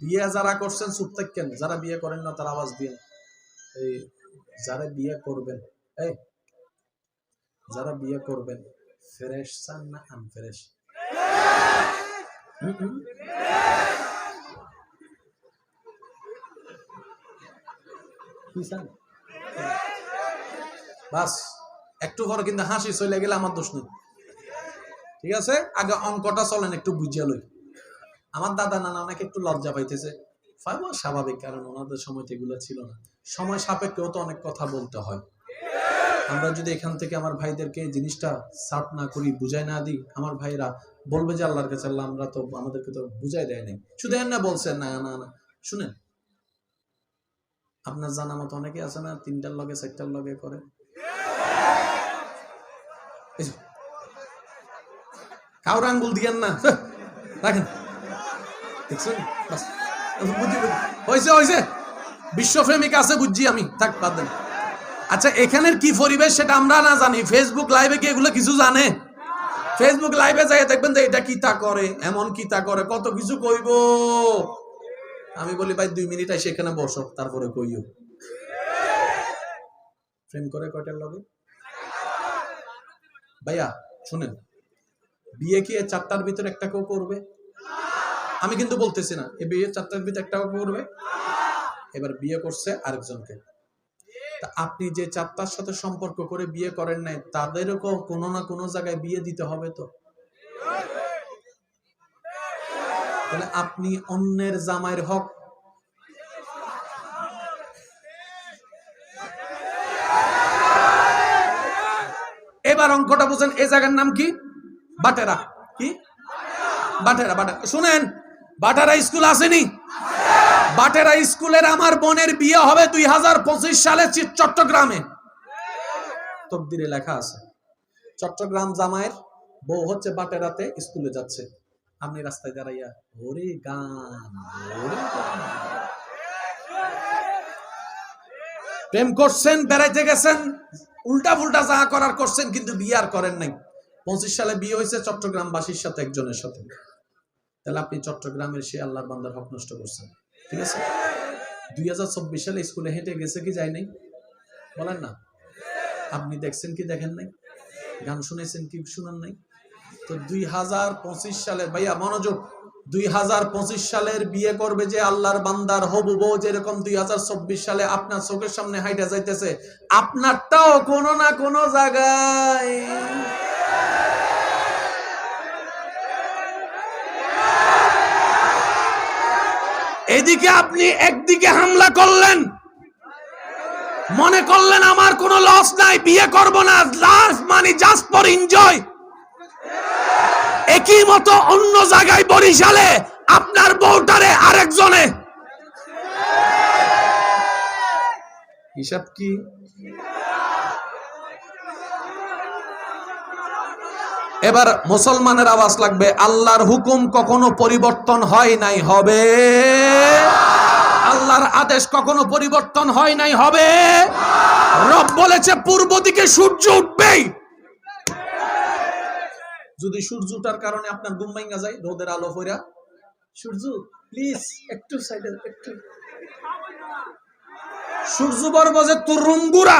বিয়ে যারা করছেন, চুপ থাকেন। যারা বিয়ে করেন না, তারা আওয়াজ দিয়ে এই, যারা বিয়ে করবেন, এই, যারা বিয়ে করবেন, ফ্রেশ চান না আনফ্রেশ? বাস, একটু কিন্তু হাসি চলে গেলে আমার দোষ নেই। ঠিক আছে? আগে অঙ্কটা চলেন, একটু বুঝিয়া লই। আমার দাদা নানা অনেকে একটু লজ্জা পাইতেছে। স্বাভাবিক, কারণ ওনাদের সময় তো এগুলো ছিল না। সময় সাপেক্ষেও তো অনেক কথা বলতে হয়। আমরা যদি এখান থেকে আমার ভাইদেরকে জিনিসটা সাপ না করি, বুঝাই না দিই, আমার ভাইরা বলবে যে আল্লাহর কাছে, আল্লাহ আমরা তো, আমাদেরকে তো বুঝাই দেয় নাই। শুধু না বলছেন না না না। শুনেন, আপনার জানা মতো অনেকে আছে না, তিনটার লগে, চারটার লগে করে। কাউর আঙ্গুল দিয়েন না। রাখেন। হয়েছে বিশ্বপ্রেমিক আছে বুঝছি আমি। থাক, বাদ আচ্ছা এখানের কি পরিবেশ সেটা আমরা না জানি। ফেসবুক লাইভে কি এগুলো কিছু জানে? ফেসবুক লাইভে যাই দেখবেন যে এটা কি তা করে, এমন কি তা করে, কত কিছু কইব। আমি বলি, ভাই, দুই মিনিট আই সেখানে বসো, তারপরে কইও। প্রেম করে কয়টার লগে? ভাইয়া, শুনেন। বিয়ে কি চারটার ভিতরে একটা কেউ করবে? আমি কিন্তু বলতেছি না এই বিয়ে চারটার ভিতরে একটা করবে। এবার বিয়ে করছে আরেকজনকে। তা আপনি যে চারটার সাথে সম্পর্ক করে বিয়ে করেন নাই তাদেরও কোনো না কোনো জায়গায় বিয়ে দিতে হবে তো? তাহলে আপনি অন্যের জামাইয়ের হক। এবার অঙ্কটা বুঝেন এই জায়গার নাম কি? বাটেরা। কি? বাটেরা বাটেরা। শুনেন বাটেরা স্কুল আসেনি? বাটেরা স্কুলের আমার বোনের বিয়ে হবে দুই হাজার পঁচিশ সালে চট্টগ্রামে। তকদিরে লেখা আছে, চট্টগ্রাম জামাইয়ের বউ হচ্ছে বাটেরাতে স্কুলে যাচ্ছে। আপনি রাস্তায় দাঁড়াইয়া, ওরে গান। প্রেম করছেন, বেড়াইতে গেছেন, উল্টা ফুল্টা যা করার করছেন, কিন্তু বিয়ে আর করেন নাই। পঁচিশ সালে বিয়ে হয়েছে চট্টগ্রামবাসীর সাথে, একজনের সাথে। তাহলে আপনি চট্টগ্রামের সে আল্লাহর বান্দার হক নষ্ট করছেন। ঠিক আছে? দুই হাজার চব্বিশ সালে স্কুলে হেঁটে গেছে কি যায় নাই? বলেন না। আপনি দেখছেন কি দেখেন নাই? গান শুনেছেন কি শুনেন নাই? তো দুই হাজার পঁচিশ সালের ভাইয়া মনোযোগ, দুই হাজার পঁচিশ সালের বিয়ে করবে যে আল্লাহর বান্দার হবু বউ যেরকম দুই হাজার চব্বিশ সালে আপনার চোখের সামনে হাইটা যাইতেছে, আপনারটাও কোনো না কোনো জায়গায় এদিকে আপনি একদিকে হামলা করলেন। মনে করলেন আমার কোনো লস নাই, বিয়ে করব না লাভ মানে জাস্ট ফর এনজয় একই মতো অন্য জায়গায় বরিশালে আপনার বউটারে আরেকজনে। হিসাব কি? এবার মুসলমানের আওয়াজ লাগবে, আল্লাহর হুকুম কখনো পরিবর্তন হয় নাই, হবে। আল্লাহর আদেশ কখনো পরিবর্তন হয় নাই, হবে? রব বলেছে, পূর্ব দিকে সূর্য উঠবেই। যদি সূর্যটার কারণে আপনার ঘুম ভাঙ্গা যায়, রোদের আলো ফইরা সূর্য, প্লিজ, একটু সাইডে, একটু। সূর্য বর্ব যে তোর রুমগুরা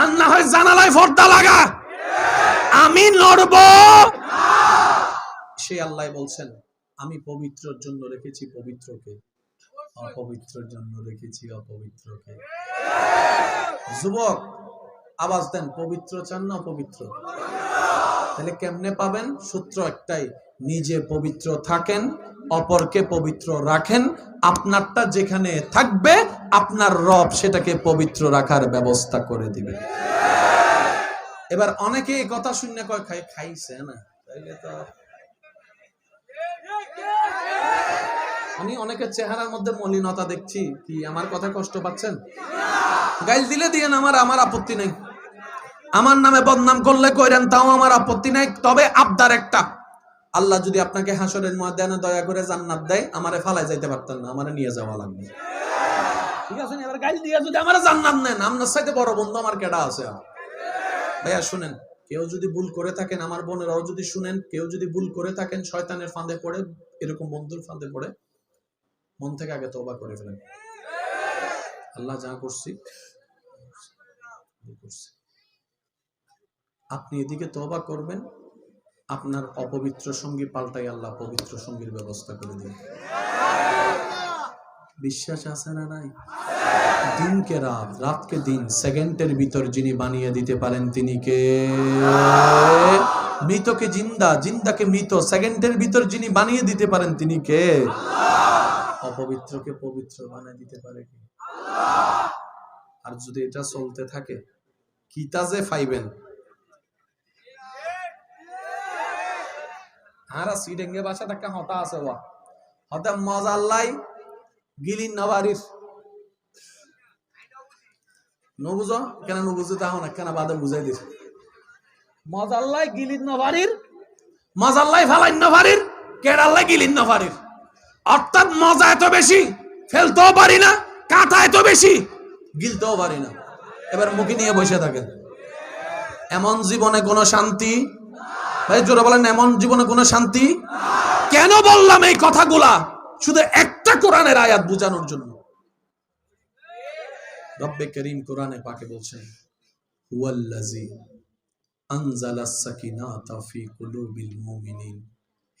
আর না হয় জানালায় পর্দা লাগা। আমি নড়ব। সে আল্লাহ বলছেন, আমি পবিত্রর জন্য রেখেছি পবিত্রকে। অপবিত্রর জন্য রেখেছি অপবিত্রকে। যুবক, আওয়াজ দেন, পবিত্র চান না অপবিত্র? তাহলে কেমনে পাবেন? সূত্র একটাই, নিজে পবিত্র থাকেন, অপরকে পবিত্র রাখেন, আপনারটা যেখানে থাকবে, আপনার রব সেটাকে পবিত্র রাখার ব্যবস্থা করে দিবে। এবার অনেকে কথা শুনে কয়, খাই, খাইছে না। তাইলে তো আমি অনেকের চেহারার মধ্যে মলিনতা দেখছি। কি, আমার কথা কষ্ট পাচ্ছেন? গাইল দিলে দিয়ে আমার আমার আপত্তি নেই। আমার নামে বদনাম করলে কইরেন, তাও আমার আপত্তি নাই। তবে আবদার একটা। আল্লাহ যদি আপনাকে হাসরের ময়দানে দয়া করে জান্নাত দেয়, আমারে ফালাই যাইতে পারতেন না, আমারে নিয়ে যাওয়া লাগবে। ঠিক আছে এবার গাইল দিয়ে যদি আমার জান্নাত নেন, আপনার সাথে বড় বন্ধু আমার কেডা আছে? ভাইয়া, শুনেন, কেউ যদি ভুল করে থাকেন, আমার বোনেরাও যদি শুনেন, কেউ যদি ভুল করে থাকেন, শয়তানের ফাঁদে পড়ে, এরকম বন্ধুর ফাঁদে পড়ে মন থেকে আগে তওবা করে ফেলেন। আল্লাহ যা করছি করছি। আপনি এদিকে তওবা করবেন, আপনার অপবিত্র সঙ্গী পাল্টাই আল্লাহ পবিত্র সঙ্গীর ব্যবস্থা করে দিন বিশ্বাস আছে না নাই? দিনকে রাত, রাতকে দিন, সেকেন্ডের ভিতর যিনি বানিয়ে দিতে পারেন তিনি কে? মৃতকে জিন্দা, জিন্দাকে মৃত, সেকেন্ডের ভিতর যিনি বানিয়ে দিতে পারেন তিনি কে? অপবিত্রকে পবিত্র বানিয়ে দিতে পারে কে? আর যদি এটা চলতে থাকে, কিতা যে পাইবেন আর সিডেঙ্গে বাসা একটা হতা আছে ওয়া। হতে মজাল্লাই গিলিন নবারির। নবুঝো কেন নবুঝো তাহ না কেন বাদে বুঝাই দিস মজাল্লাই গিলিন নবারির মজাল্লাই ফালাই নবারির কেডাল্লাই গিলিন নবারির? অর্থাৎ মজা এত বেশি, ফেলতেও পারি না, কাটা এত বেশি, গিলতেও পারি না। এবার মুখে নিয়ে বসে থাকেন। এমন জীবনে কোনো শান্তি? জোরে বলেন, এমন জীবনে কোনো শান্তি? কেন বললাম এই কথাগুলা? শুধু একটা কোরআনের আয়াত বোঝানোর জন্য। রব্বে করিম কোরআনে পাকে বলছেন হুয়াল্লাজি কুলুবিল মুমিনিন।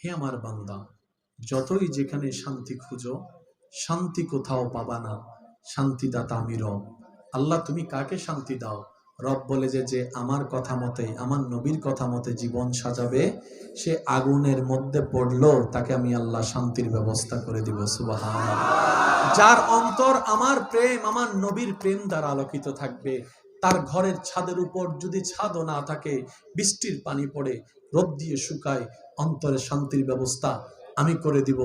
হে আমার বান্দা যতই যেখানে শান্তি খুঁজো, শান্তি কোথাও পাবা না। শান্তিদাতা আমি রব। আল্লাহ, তুমি কাকে শান্তি দাও? রব বলে যে যে আমার কথা মতে আমার নবীর কথা মতে জীবন সাজাবে, সে আগুনের মধ্যে পড়ল, তাকে আমি আল্লাহ শান্তির ব্যবস্থা করে দিব সুবাহান যার অন্তর আমার প্রেম, আমার নবীর প্রেম দ্বারা আলোকিত থাকবে, তার ঘরের ছাদের উপর যদি ছাদও না থাকে, বৃষ্টির পানি পড়ে, রোদ দিয়ে শুকায়, অন্তরে শান্তির ব্যবস্থা আমি করে দিব।